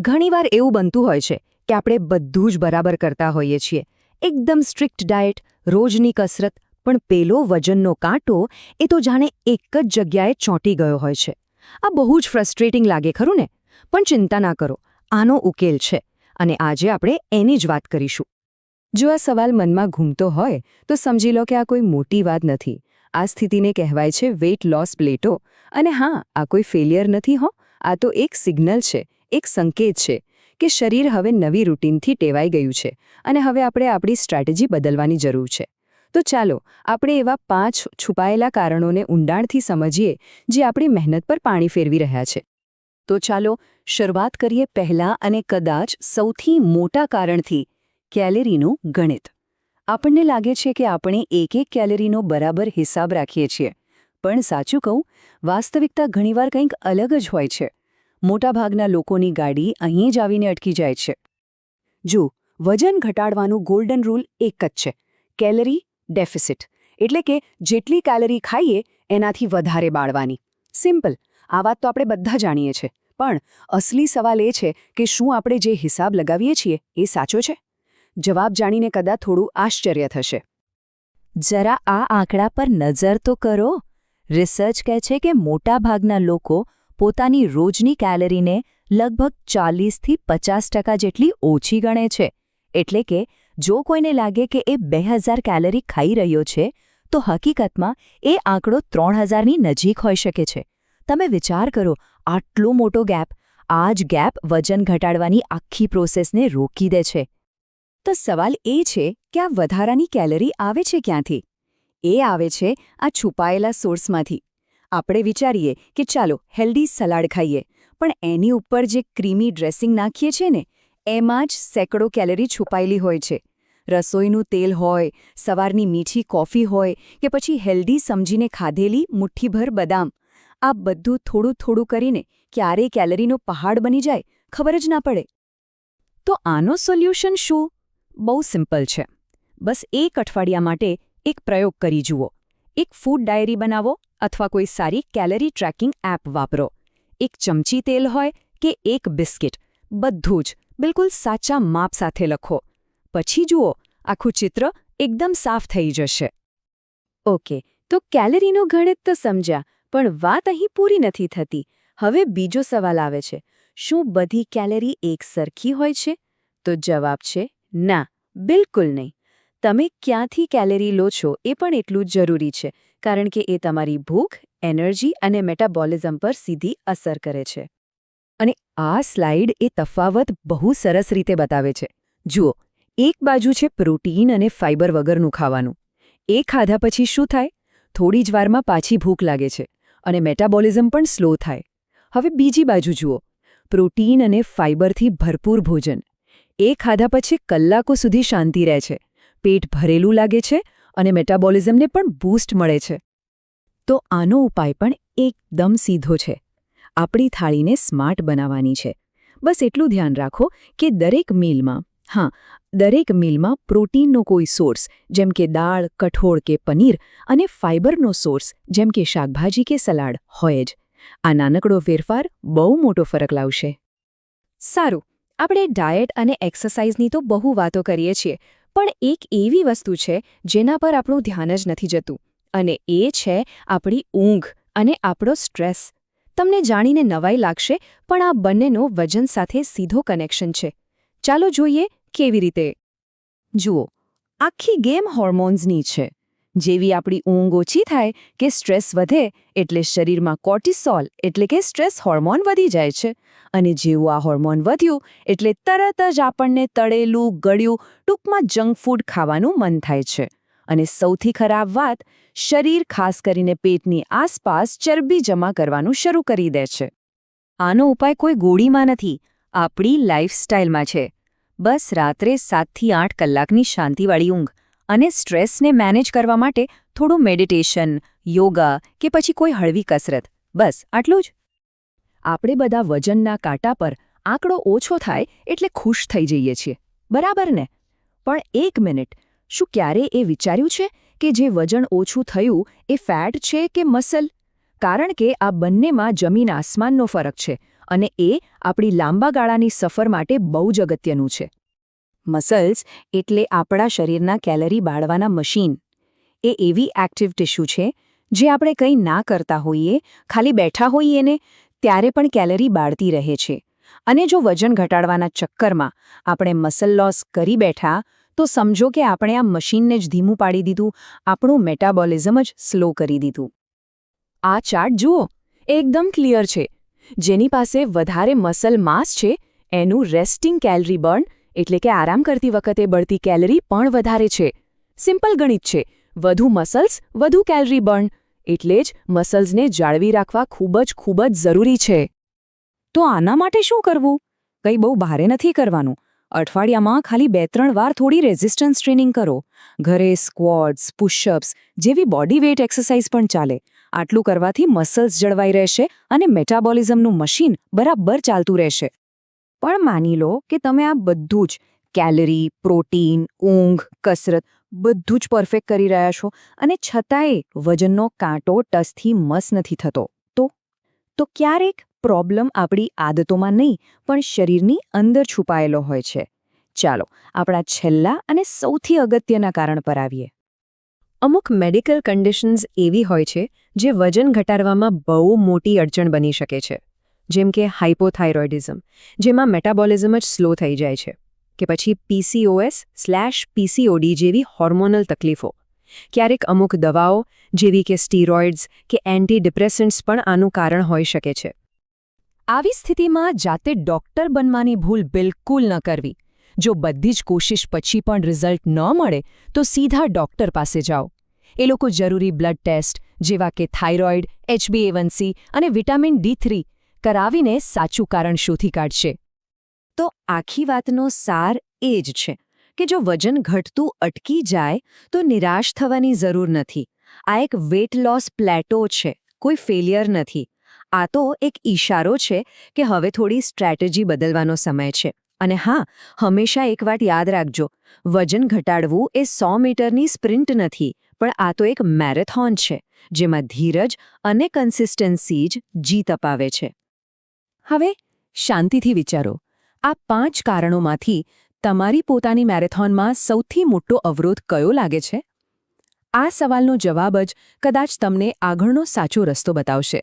ઘણીવાર એવું બનતું હોય છે કે આપણે બધું જ બરાબર કરતા હોઈએ છીએ. એકદમ સ્ટ્રિક્ટ ડાયટ, રોજની કસરત, પણ પેલો વજનનો કાંટો એ તો જાણે એક જ જગ્યાએ ચોંટી ગયો હોય છે. આ બહુ જ ફ્રસ્ટ્રેટિંગ લાગે, ખરું ને? પણ ચિંતા ના કરો, આનો ઉકેલ છે અને આજે આપણે એની જ વાત કરીશું. જો આ સવાલ મનમાં ઘૂમતો હોય, તો સમજી લો કે આ કોઈ મોટી વાત નથી. આ સ્થિતિને કહેવાય છે વેઇટ લોસ પ્લેટો અને હા, આ કોઈ ફેલિયર નથી હો, આ તો એક સિગ્નલ છે એક સંકેત છે કે શરીર હવે નવી રૂટીનથી ટેવાઈ ગયું છે અને હવે આપણે આપણી સ્ટ્રેટેજી બદલવાની જરૂર છે. તો ચાલો, આપણે એવા પાંચ છુપાયેલા કારણોને ઊંડાણથી સમજીએ જે આપણી મહેનત પર પાણી ફેરવી રહ્યા છે. તો ચાલો, શરૂઆત કરીએ પહેલા અને કદાચ સૌથી મોટા કારણથી, કેલેરીનું ગણિત. આપણને લાગે છે કે આપણે એક એક કેલેરીનો બરાબર હિસાબ રાખીએ છીએ. પણ સાચું કહું, વાસ્તવિકતા ઘણીવાર કંઈક અલગ જ હોય છે. મોટાભાગના લોકોની ગાડી અહીં જ આવીને અટકી જાય છે. જો વજન ઘટાડવાનું ગોલ્ડન રૂલ એક જ છે કેલરી ડેફિસિટ એટલે કે જેટલી કેલરી ખાઈએ, એનાથી વધારે બાળવાની. સિમ્પલ આ વાત તો આપણે બધા જાણીએ છીએ. પણ અસલી સવાલ એ છે કે શું આપણે જે હિસાબ લગાવીએ છીએ, એ સાચો છે? જવાબ જાણીને કદાચ થોડું આશ્ચર્ય થશે. જરા આ આંકડા પર નજર તો કરો. રિસર્ચ કહે છે કે મોટાભાગના લોકો પોતાની રોજની કેલરીને લગભગ ચાલીસથી પચાસ ટકા જેટલી ઓછી ગણે છે. એટલે કે, જો કોઈને લાગે કે એ બે કેલરી ખાઈ રહ્યો છે, તો હકીકતમાં એ આંકડો ત્રણ હજારની નજીક હોઈ શકે છે. તમે વિચાર કરો, આટલો મોટો ગેપ આ જ ગેપ વજન ઘટાડવાની આખી પ્રોસેસને રોકી દે છે. તો સવાલ એ છે કે આ વધારાની કેલરી આવે છે ક્યાંથી? એ આવે છે આ છુપાયેલા સોર્સમાંથી. આપણે વિચારીએ કે ચાલો હેલ્ધી સલાડ ખાઈએ. પણ એની ઉપર જે ક્રીમી ડ્રેસિંગ નાખીએ છીએ ને, એમાં જ સેંકડો કેલરી છુપાયેલી હોય છે. રસોઈનું તેલ હોય, સવારની મીઠી કોફી હોય, કે પછી હેલ્ધી સમજીને ખાધેલી મુઠ્ઠીભર બદામ, આ બધું થોડું થોડું કરીને ક્યારે કેલરીનો પહાડ બની જાય, ખબર જ ના પડે. તો આનો સોલ્યુશન શું? બહુ સિમ્પલ છે. બસ એક અઠવાડિયા માટે એક પ્રયોગ કરી જુઓ. એક ફૂડ ડાયરી બનાવો અથવા કોઈ સારી કેલરી ટ્રેકિંગ એપ વાપરો. એક ચમચી તેલ હોય કે એક બિસ્કિટ, બધું જ બિલકુલ સાચા માપ સાથે લખો. પછી જુઓ, આખું ચિત્ર એકદમ સાફ થઈ જશે. ઓકે, તો કેલરીનું ગણિત તો સમજ્યા, પણ વાત અહીં પૂરી નથી થતી. હવે બીજો સવાલ આવે છે. શું બધી કેલરી એક સરખી હોય છે? તો જવાબ છે, ના, બિલકુલ નહીં. તમે ક્યાંથી કેલેરી લો છો એ પણ એટલું જ જરૂરી છે, કારણ કે એ તમારી ભૂખ, એનર્જી અને મેટાબોલિઝમ પર સીધી અસર કરે છે. અને આ સ્લાઇડ એ તફાવત બહુ સરસ રીતે બતાવે છે. જુઓ, એક બાજુ છે પ્રોટીન અને ફાઇબર વગરનું ખાવાનું. એ ખાધા પછી શું થાય? થોડી જ વારમાં પાછી ભૂખ લાગે છે અને મેટાબોલિઝમ પણ સ્લો થાય. હવે બીજી બાજુ જુઓ. પ્રોટીન અને ફાઇબરથી ભરપૂર ભોજન. એ ખાધા પછી કલાકો સુધી શાંતિ રહે છે. પેટ ભરેલું લાગે છે અને મેટાબોલિઝમને પણ બૂસ્ટ મળે છે. તો આનો ઉપાય પણ એકદમ સીધો છે. આપણી થાળીને સ્માર્ટ બનાવવાની છે. બસ એટલું ધ્યાન રાખો કે દરેક મીલમાં, હા, દરેક મીલમાં પ્રોટીનનો કોઈ સોર્સ, જેમ કે દાળ, કઠોળ કે પનીર અને ફાઇબરનો સોર્સ, જેમ કે શાકભાજી કે સલાડ, હોય જ. આ નાનકડો ફેરફાર બહુ મોટો ફરક લાવશે. સારું, આપણે ડાયટ અને એક્સરસાઇઝની તો બહુ વાતો કરીએ છીએ પણ એક એવી વસ્તુ છે જેના પર આપણું ધ્યાન જ નથી જતું, અને એ છે આપણી ઊંઘ અને આપણો સ્ટ્રેસ. તમને જાણીને નવાઈ લાગશે, પણ આ બંનેનો વજન સાથે સીધો કનેક્શન છે. ચાલો જોઈએ કેવી રીતે. જુઓ, આખી ગેમ હોર્મોન્સની છે. જેવી આપણી ઊંઘ ઓછી થાય કે સ્ટ્રેસ વધે એટલે શરીરમાં કોર્ટિસોલ એટલે કે સ્ટ્રેસ હોર્મોન વધી જાય છે. અને જેવું આ હોર્મોન વધ્યું એટલે તરત જ આપણને તળેલું, ગળ્યું, ટૂંકમાં જંક ફૂડ ખાવાનું મન થાય છે. અને સૌથી ખરાબ વાત, શરીર ખાસ કરીને પેટની આસપાસ ચરબી જમા કરવાનું શરૂ કરી દે છે. આનો ઉપાય કોઈ ગોળીમાં નથી, આપણી લાઇફસ્ટાઇલમાં છે. બસ રાત્રે સાતથી આઠ કલાકની શાંતિવાળી ઊંઘ. અને સ્ટ્રેસને મેનેજ કરવા માટે થોડું મેડિટેશન, યોગા કે પછી કોઈ હળવી કસરત. બસ, આટલું જ. આપણે બધા વજનના કાંટા પર આંકડો ઓછો થાય એટલે ખુશ થઈ જઈએ છીએ. બરાબર ને? પણ એક મિનિટ. શું ક્યારે એ વિચાર્યું છે કે જે વજન ઓછું થયું એ ફેટ છે કે મસલ? કારણ કે આ બંનેમાં જમીન આસમાનનો ફરક છે અને એ આપણી લાંબા ગાળાની સફર માટે બહુ જ અગત્યનું છે. મસલ્સ એટલે આપણા શરીરના કેલરી બાળવાના મશીન. એ એવી એક્ટિવ ટિશ્યુ છે, જે આપણે કંઈ ના કરતા હોઈએ, ખાલી બેઠા હોઈએ ને, ત્યારે પણ કેલરી બાળતી રહે છે. અને જો વજન ઘટાડવાના ચક્કરમાં આપણે મસલ લોસ કરી બેઠા, તો સમજો કે આપણે આ મશીનને જ ધીમું પાડી દીધું, આપણું મેટાબોલિઝમ જ સ્લો કરી દીધું. આ ચાર્ટ જુઓ એકદમ ક્લિયર છે. જેની પાસે વધારે મસલ માસ છે, એનું રેસ્ટિંગ કેલરી બર્ન એટલે કે આરામ કરતી વખતે બળતી કેલરી પણ વધારે છે. સિમ્પલ ગણિત છે. વધુ મસલ્સ, વધુ કેલરી બર્ન. એટલે જ મસલ્સને જાળવી રાખવા ખૂબ જ ખૂબ જ જરૂરી છે. તો આના માટે શું કરવું? કંઈ બહુ ભારે નથી કરવાનું. અઠવાડિયામાં ખાલી બે ત્રણ વાર થોડી રેઝિસ્ટન્સ ટ્રેનિંગ કરો. ઘરે સ્ક્વોટ્સ પુશઅપ્સ જેવી બોડી વેઇટ એક્સરસાઇઝ પણ ચાલે. આટલું કરવાથી મસલ્સ જળવાઈ રહેશે અને મેટાબોલિઝમનું મશીન બરાબર ચાલતું રહેશે. પણ માની લો કે તમે આ બધું જ, કેલરી, પ્રોટીન, ઊંઘ, કસરત, બધું જ પરફેક્ટ કરી રહ્યા છો અને છતાંય વજનનો કાંટો ટસથી મસ નથી થતો. તો? તો ક્યારેક પ્રોબ્લેમ આપણી આદતોમાં નહીં, પણ શરીરની અંદર છુપાયેલો હોય છે. ચાલો, આપણા છેલ્લા અને સૌથી અગત્યના કારણ પર આવીએ. અમુક મેડિકલ કન્ડિશન્સ એવી હોય છે, જે વજન ઘટાડવામાં બહુ મોટી અડચણ બની શકે છે. જેમ કે હાઇપોથાઇરોઇડિઝમ જેમાં મેટાબોલિઝમ જ સ્લો થઈ જાય છે, કે પછી પીસીઓએસ સ્લેશ પીસીઓડી જેવી હોર્મોનલ તકલીફો. ક્યારેક અમુક દવાઓ, જેવી કે સ્ટીરોઇડ્સ કે એન્ટી ડિપ્રેસન્ટ્સ પણ આનું કારણ હોઈ શકે છે. આવી સ્થિતિમાં જાતે ડોક્ટર બનવાની ભૂલ બિલકુલ ન કરવી. જો બધી જ કોશિશ પછી પણ રિઝલ્ટ ન મળે, તો સીધા ડોક્ટર પાસે જાઓ. એ લોકો જરૂરી બ્લડ ટેસ્ટ જેવા કે થાઇરોઇડ એચબીએવનસી અને વિટામિન ડી થ્રી કરાવીને સાચું કારણ શોધી કાઢશે. તો આખી વાતનો સાર એ જ છે કે જો વજન ઘટતું અટકી જાય, તો નિરાશ થવાની જરૂર નથી. આ એક વેટ લોસ પ્લેટો છે, કોઈ ફેલિયર નથી. આ તો એક ઈશારો છે કે હવે થોડી સ્ટ્રેટેજી બદલવાનો સમય છે. અને હા, હંમેશા એક વાત યાદ રાખજો, વજન ઘટાડવું એ સો મીટરની સ્પ્રિન્ટ નથી, પણ આ તો એક મેરેથોન છે, જેમાં ધીરજ અને કન્સિસ્ટન્સી જ જીત અપાવે છે. હવે શાંતિથી વિચારો. આ પાંચ કારણોમાંથી તમારી પોતાની મેરેથોનમાં સૌથી મોટો અવરોધ કયો લાગે છે? આ સવાલનો જવાબ જ કદાચ તમને આગળનો સાચો રસ્તો બતાવશે.